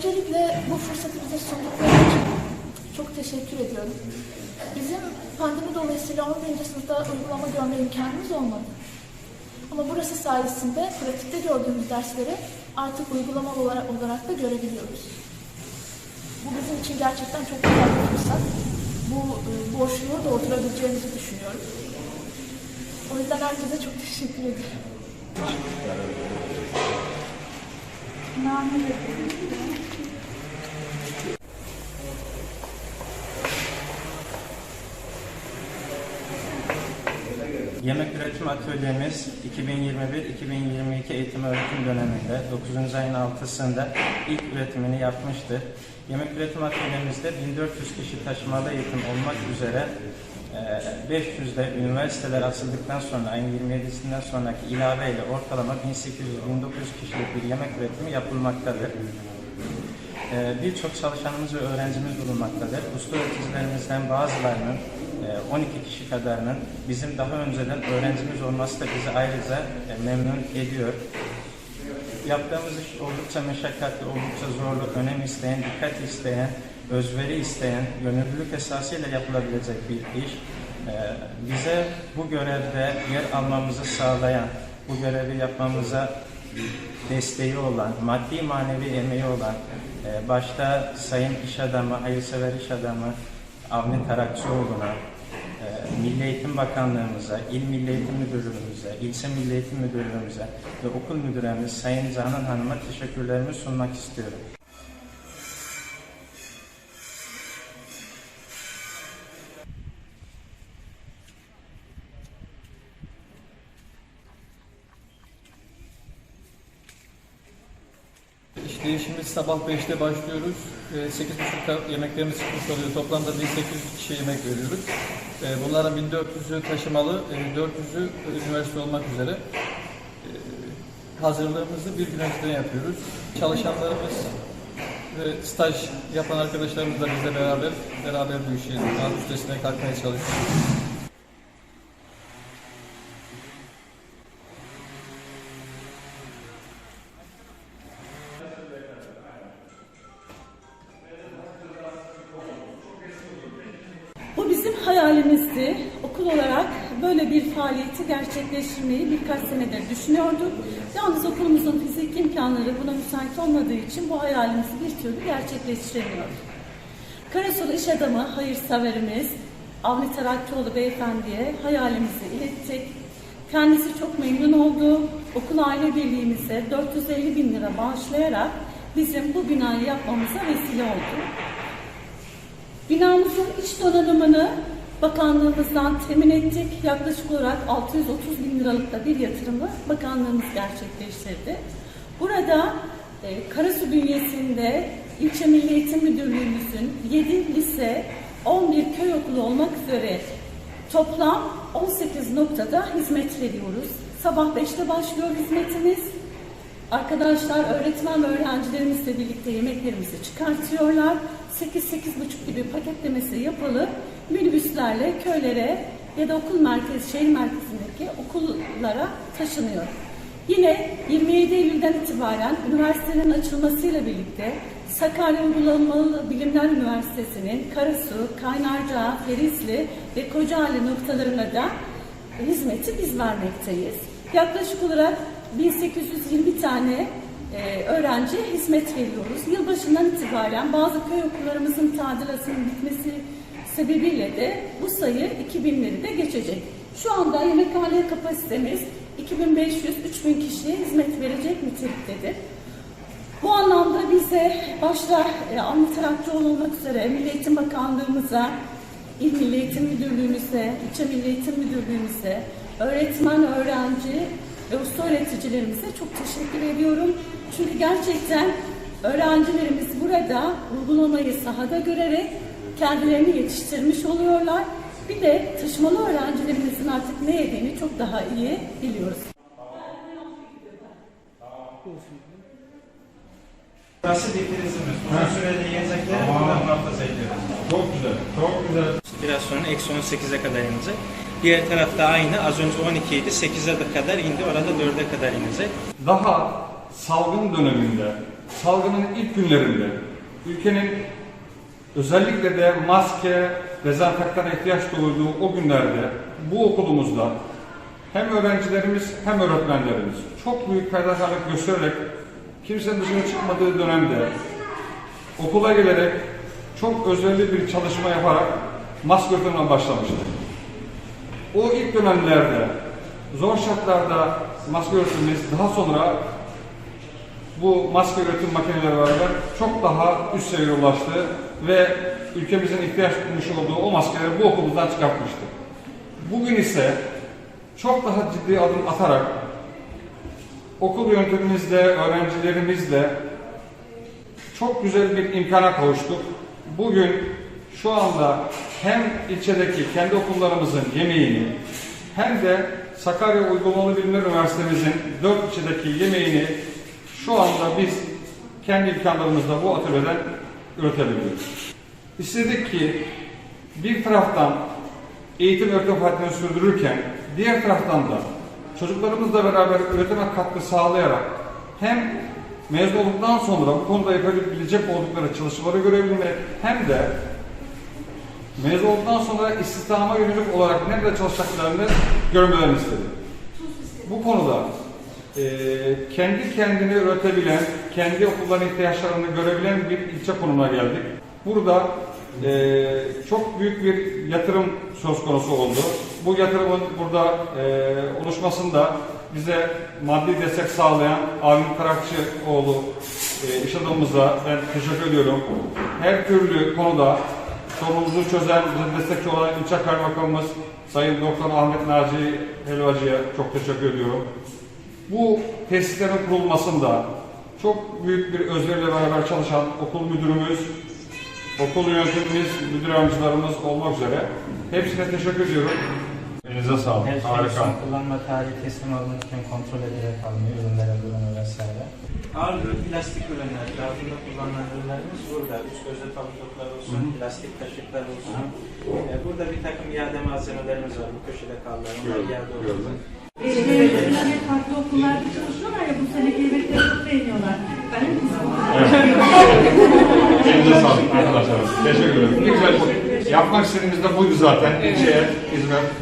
Öncelikle bu fırsatı bize sundukları için çok teşekkür ediyorum. Bizim pandemi dolayısıyla 11. sınıfta uygulama görme imkanımız olmadı. Ama burası sayesinde pratikte gördüğümüz dersleri artık uygulama olarak, olarak da görebiliyoruz. Bu bizim için gerçekten çok güzel bir fırsat. Bu e, boşluğu doldurabileceğimizi düşünüyorum. O yüzden herkese çok teşekkür ederim. Yemek üretim atölyemiz 2021-2022 eğitim öğretim döneminde 9. ayın 6'sında ilk üretimini yapmıştır. Yemek üretim atölyemizde 1400 kişi taşımalı eğitim olmak üzere e, 500'de üniversiteler açıldıktan sonra ayın 27'sinden sonraki ilaveyle ortalama 1800-1900 kişilik bir yemek üretimi yapılmaktadır. Ee, Birçok çalışanımız ve öğrencimiz bulunmaktadır. Usta öğreticilerimizden bazılarının e, 12 kişi kadarının bizim daha önceden öğrencimiz olması da bizi ayrıca e, memnun ediyor. Yaptığımız iş oldukça meşakkatli, oldukça zorlu, önem isteyen, dikkat isteyen, özveri isteyen, gönüllülük esasıyla yapılabilecek bir iş. Ee, Bize bu görevde yer almamızı sağlayan, bu görevi yapmamıza desteği olan, maddi manevi emeği olan, e, başta Sayın İş Adamı, Hayırsever İş Adamı Avni Tarakçıoğlu'na, Milli Eğitim Bakanlığımıza, İl Milli Eğitim Müdürlüğümüze, İlçe Milli Eğitim Müdürlüğümüze ve okul müdüremiz Sayın Canan Hanım'a teşekkürlerimi sunmak istiyorum. İşleyişimiz sabah 5'te başlıyoruz. Ee, 8.30'da yemeklerimiz çıkmış oluyor. Toplamda 1800 kişiye yemek veriyoruz. Ee, Bunların 1400'ü taşımalı, e, 400'ü üniversite olmak üzere. Ee, Hazırlığımızı bir gün önceden yapıyoruz. Çalışanlarımız ve staj yapan arkadaşlarımız da bizle beraber beraber bu işi daha üstesine kalkmaya çalışıyoruz. Hayalimizdi. Okul olarak böyle bir faaliyeti gerçekleştirmeyi birkaç senedir düşünüyorduk. Yalnız okulumuzun fizik imkanları buna müsait olmadığı için bu hayalimizi bir türlü gerçekleştiremiyorduk. Karasolu iş adamı, hayırseverimiz Avni Tarakçıoğlu beyefendiye hayalimizi ilettik. Kendisi çok memnun oldu. Okul aile birliğimize 450 bin lira bağışlayarak bizim bu binayı yapmamıza vesile oldu. Binamızın iç donanımını bakanlığımızdan temin ettik. Yaklaşık olarak 630 bin liralık da bir yatırımı bakanlığımız gerçekleştirdi. Burada e, Karasu bünyesinde İlçe Milli Eğitim Müdürlüğümüzün 7 lise, 11 köy okulu olmak üzere toplam 18 noktada hizmet veriyoruz. Sabah 5'te başlıyor hizmetimiz. Arkadaşlar, öğretmen ve öğrencilerimizle birlikte yemeklerimizi çıkartıyorlar. 8-8.30 gibi paketlemesi yapılıp minibüslerle köylere ya da okul merkezi, şehir merkezindeki okullara taşınıyor. Yine 27 Eylül'den itibaren üniversitenin açılmasıyla birlikte Sakarya Uygulamalı Bilimler Üniversitesi'nin Karasu, Kaynarca, Ferizli ve Kocaeli noktalarına da hizmeti biz vermekteyiz. Yaklaşık olarak 1820 tane e, öğrenciye hizmet veriyoruz. Yılbaşından itibaren bazı köy okullarımızın tadilatının bitmesi sebebiyle de bu sayı 2000'leri de geçecek. Şu anda yemekhane kapasitemiz 2500-3000 kişiye hizmet verecek niteliktedir. Bu anlamda bize başta e, Avni Tarakçıoğlu olmak üzere Milli Eğitim Bakanlığımıza, İl Milli Eğitim Müdürlüğümüze, İlçe Milli Eğitim Müdürlüğümüze, öğretmen, öğrenci ve usta öğreticilerimize çok teşekkür ediyorum. Çünkü gerçekten öğrencilerimiz burada uygulamayı sahada görerek kendilerini yetiştirmiş oluyorlar. Bir de taşımalı öğrencilerimizin artık ne yediğini çok daha iyi biliyoruz. Burası difrizimiz. Uzun süreli yiyecekleri burada muhafaza ediyoruz. Çok güzel, çok güzel. Biraz sonra eksi 18'e kadar inecek. Diğer tarafta aynı. Az önce 12 idi. 8'e de kadar indi. Orada 4'e kadar inecek. Daha salgın döneminde salgının ilk günlerinde ülkenin özellikle de maske, dezenfektana ihtiyaç duyduğu o günlerde bu okulumuzda hem öğrencilerimiz hem öğretmenlerimiz çok büyük fedakarlık göstererek kimsenin dışına çıkmadığı dönemde okula gelerek çok özverili bir çalışma yaparak maske üretimine başlamıştı. O ilk dönemlerde zor şartlarda maske üretimimiz daha sonra bu maske üretim makineleri beraber çok daha üst seviyeye ulaştı ve ülkemizin ihtiyaç duymuş olduğu o maskeleri bu okulumuzdan çıkartmıştı. Bugün ise çok daha ciddi adım atarak okul yönetimimizle, öğrencilerimizle çok güzel bir imkana kavuştuk. Bugün şu anda hem ilçedeki kendi okullarımızın yemeğini hem de Sakarya Uygulamalı Bilimler Üniversitemizin dört ilçedeki yemeğini şu anda biz kendi imkanlarımızla bu atölyeden üretebiliyoruz. İstedik ki bir taraftan eğitim öğretim faaliyetlerini sürdürürken diğer taraftan da çocuklarımızla beraber üretime katkı sağlayarak hem mezun olduktan sonra bu konuda yapabilecek oldukları çalışmaları görebilmek hem de mezun olduktan sonra istihdama yönelik olarak nerede çalışacaklarını görmelerini istedim. Bu konuda eee, kendi kendini üretebilen, kendi okulların ihtiyaçlarını görebilen bir ilçe konumuna geldik. Burada eee, çok büyük bir yatırım söz konusu oldu. Bu yatırımın burada eee, oluşmasında bize maddi destek sağlayan Avni Karakçıoğlu eee iş adamımıza ben teşekkür ediyorum. Her türlü konuda sorunumuzu çözen, bize destekçi olan ilçe kaymakamımız Sayın Doktor Ahmet Naci Helvacı'ya çok teşekkür ediyorum. Bu tesislerin kurulmasında çok büyük bir özveriyle beraber çalışan okul müdürümüz, okul yönetimimiz, müdür yardımcılarımız olmak üzere hepsine teşekkür ediyorum. Elinize sağlık. Her şey Harika. kullanma tarihi teslim alınırken kontrol edilerek alınıyor ürünlere durumu vesaire. Ağırlıklı plastik ürünler, gazında kullanılan ürünlerimiz burada. Üst gözü tabutlar olsun, plastik kaşıklar olsun. Ee, burada bir takım iade malzemelerimiz var. Bu köşede kaldı. Onlar iade olsun. Teşekkür ederim. Ne güzel. Yapmak istediğimiz de buydu zaten. İlçeye hizmet.